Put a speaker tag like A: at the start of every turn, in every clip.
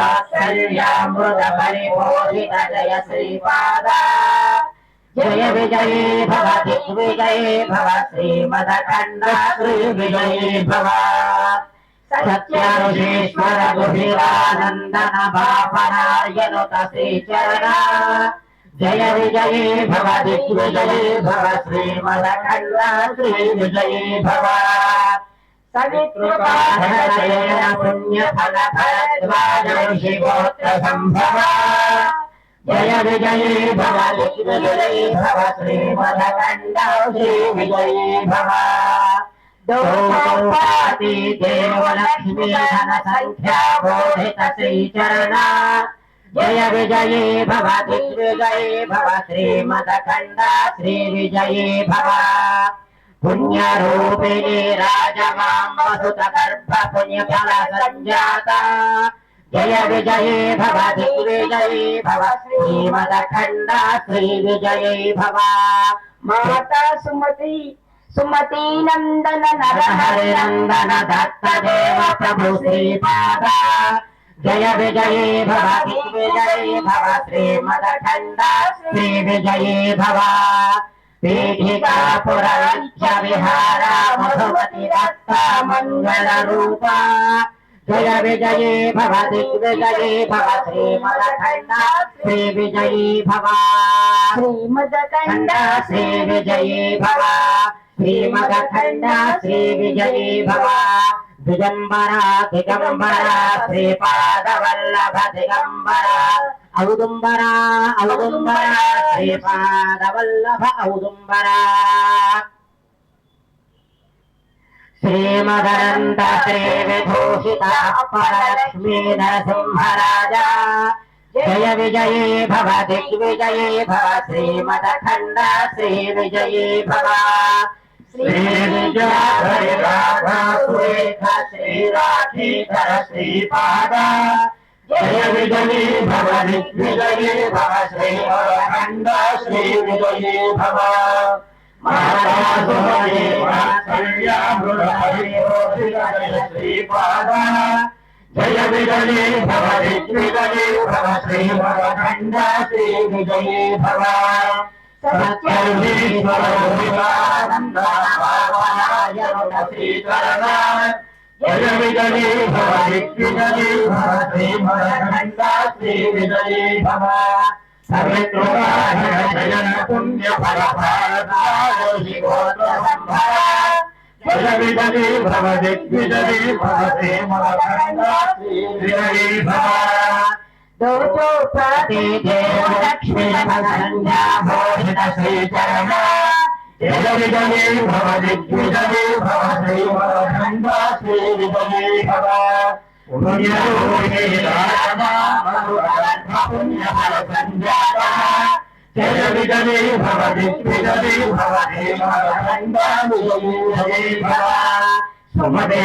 A: సుమదేవాత్సల్యామృత పరిపోషిత జయ శ్రీపాద జయ విజయే భవ దిగ్విజయే భవ శ్రీమదఖండ శ్రీ విజయే భవ సత్యరుషేశ్వర గుహిరానందన బాపనాయనుత శ్రీచరణ జయ విజయే భవ దిగ్విజయే భవ శ్రీమదఖండ శ్రీ విజయే భవ సవితృపాధనశయన పుణ్యఫల భరద్వాజ గోత్ర సంభవ జయ విజయే భవ దిగ్విజయే భవ శ్రీమదఖండ శ్రీ విజయే భవ దోపాతి దేవలక్ష్మీ ధన సంఖ్యా పుణ్యరూపిణి రాజమాంబసుత గర్భ పుణ్యఫల సంజాత జయ విజయే భవ దిగ్విజయే భవ శ్రీమదఖండ శ్రీ విజయే భవ
B: మాతా సుమతి సుమతి నందన
A: హరి నందన దత్త దేవ ప్రభు శ్రీపాద జయ విజయే భవ దిగ్విజయే భవ శ్రీమదఖండ శ్రీ విజయే భవ పీఠికాపురవిద్య విహార మధుమతి దత్త మంగళ రూప జయ విజయే భవ దిగ్విజయే భవ శ్రీమదఖండ శ్రీ విజయీ భవ
B: శ్రీమదకండ
A: ఖండ శ్రీ విజయీ దిగంబరా దిగంబరా శ్రీపాదవల్లభ దిగంబరా ఔదుంబరా ఔదుంబరా శ్రీపాదవల్లభ ఔదుంబరా వల్లభ శ్రీమదనంత శ్రీ విభూషిత పరలక్ష్మీ నరసింహరాజా జయ విజయే భవ దిగ్విజయే భవ శ్రీమదఖండ శ్రీ విజయే భవ శ్రీ విజయ రాధా సురేఖ శ్రీ రాఖీధర శ్రీపాద జయ విజయే భవ దిగ్విజయే భవ శ్రీమదఖండ శ్రీ విజయే భవ మాతా శ్రీపాద జయ విజయే భవ దిగ్విజయే భవ శ్రీమదఖండ శ్రీ విజయే భవ సత్యీశ్వర వివేకానంద భావనాయనుడ శ్రీకరణ జయ విజయే భవ దిగ్విజయే భవ శ్రీమదఖండ శ్రీ విజయే భవ సవితృపాధన శయన పుణ్య ఫల భారతాయోషి గోత్ర సంభవ జయ విజయే భవ దిగ్విజయే భవ శ్రీమదఖండ శ్రీ విజయే భవ దోచోపతి దేవలక్ష్మీ సంధ్యా భోజిత శ్రీచరణ జయ విజయే భవ దిగ్విజయే భవ శ్రీమదఖండ శ్రీ విజయే భవ పుణ్యరూపిణి రాజమా మధురగర్భ పుణ్యఫల సంజాత జయ విజయే భవ దిగ్విజయే భవ శ్రీమదఖండ విజయే భవ సుమదే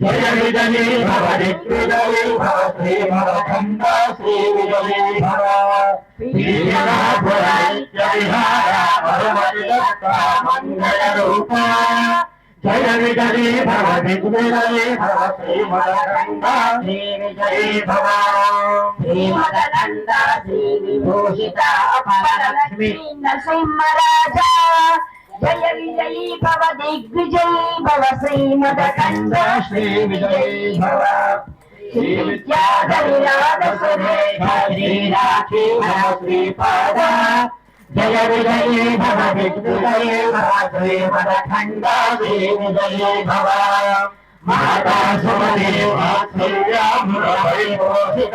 A: జయ విజయే భవ దిగ్విజయే భవ శ్రీమదఖండ శ్రీ విజయే భవ పీఠికాపురనిత్య విహార పరమతి మంగళ రూప జయ విజయే భవ దిగ్విజయే భవ శ్రీ విజయే భవ శ్రీ విభూషిత పరలక్ష్మి
B: నరసింహరాజా జయ విజయీ భవ దిగ్విజయీ భవ శ్రీమదకండ
A: శ్రీ విజయీ భవ శ్రీ విద్యాధరినాథ సురేఖ శ్రీ రాఖీ శ్రీపాద జయ విజయే భవ దిగ్విజయే భవ శ్రీమదఖండ శ్రీ విజయే భవ మాతా సుమదేవాత్సల్యామృతైపోషిత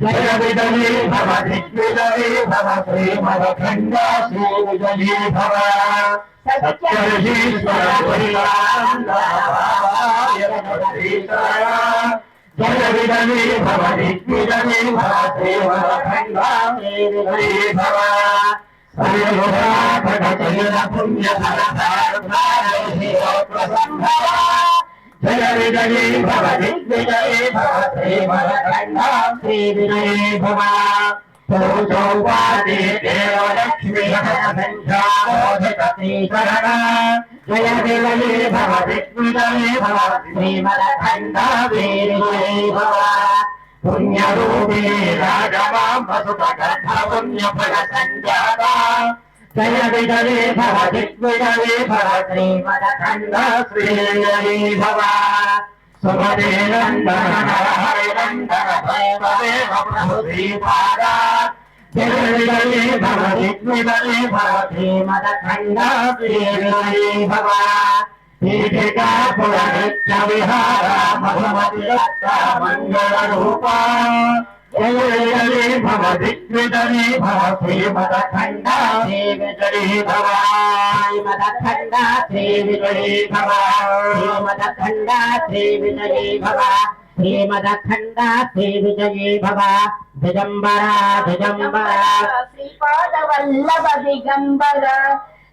A: జయ శ్రీపాద భవ దిగ్విజయే భవ శ్రీమదఖండ శ్రీ భవ సత్యశీశ్వర జయ విజయే భవ దిగ్విజయే భవ శ్రీమదఖండ శ్రీ పుణ్య జయ విజయే భవ దిగ్విజయే భవ శ్రీమదఖండ శ్రీ విజయే భవ. పూజోపాది దేవలక్ష్మి సంధ్యామోదితీకరణ జయ విలయే భవ. దిగ్విజయే భవ శ్రీమలఖండవీర్యే భవ. పుణ్యరూపే రాజమాం వసుపగర్భ పుణ్యఫల సంజాత. జయ విజయే భవ దిగ్విజయే భవ శ్రీమలఖండ శ్రీయే భవ సుమదే నందన హరి నందన భైరవేవ ప్రభు శ్రీపాదా జయ విజయే భవ దిగ్విజయే భవ శ్రీమలఖండ శ్రీయే భవ పీఠికా పురనిత్య విహార మధుమతి దత్త మంగళ రూపా జయ జయ భవ దిగ్విజయే భవ శ్రీమద ఖండ శ్రీ విజయీ భవ శ్రీమద ఖండ శ్రీ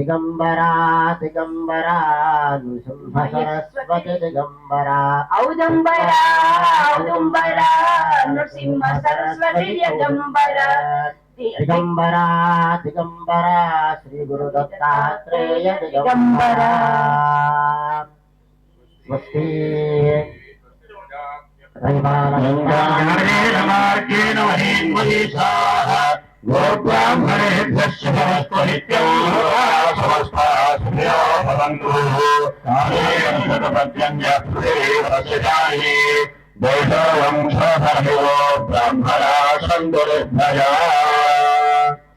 B: వల్లభ దిగంబర దిగంబర దిగంబర శ్రీపాద వల్లభ దిగంబర దిగంబర దిగంబర శ్రీపాద వల్లభ దిగంబర దిగంబర దిగంబర శ్రీపాద వల్లభ దిగంబర
A: దిగంబరా దిగంబరా నృసింహ సరస్వతి దిగంబరా
B: ఔదంబర ఔదంబర నృసింహ సరస్వతి దిగంబర